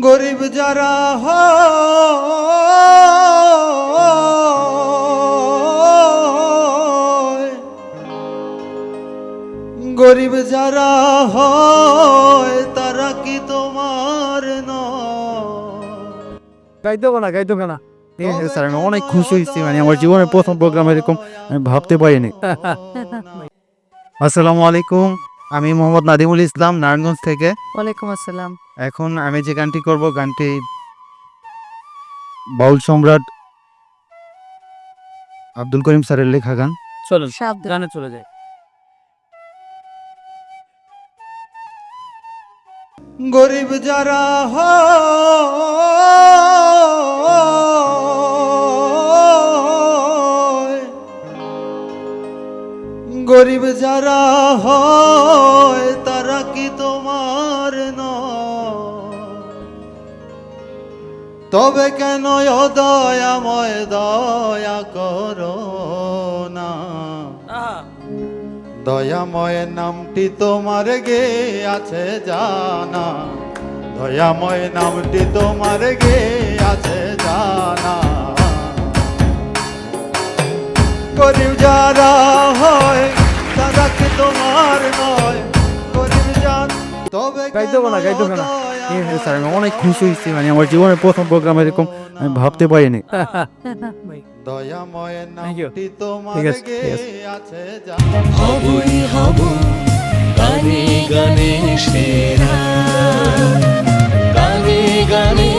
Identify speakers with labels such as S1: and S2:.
S1: গরিব যারা হয় গরিব যারা হয় তারা কি তোমার
S2: গাইতে না গাইতে না। স্যার আমি অনেক খুশি হয়েছি মানে আমার জীবনের প্রথম প্রোগ্রাম এরকম আমি ভাবতে পারিনি। আসসালামু আলাইকুম। আমি মোহাম্মদ নাদিমুল ইসলাম নারায়ণগঞ্জ থেকে।
S3: ওয়ালাইকুম আসসালাম।
S2: এখন আমি যে গানটি করব গানটি বাউল সম্রাট আব্দুল করিম স্যারের লেখা গান।
S4: চলুন গানে চলে যাই।
S1: গরিব যারা হয় গরিব যারা হয় তবে কেন দয়াময় দয়া করো না? দয়াময় নামটি তোমার গে আছে জানা। দয়াময় নামটি তোমার গে আছে জানা। গরিব যারা হয় তারা কি তোমার নয়? গরিব যান তবে
S2: গাইতে না
S1: কেন
S2: গাইতে না। স্যার আমি অনেক খুশি হয়েছি মানে আমার জীবনের প্রথম প্রোগ্রাম এরকম আমি ভাবতে পারিনি। ঠিক
S5: গানে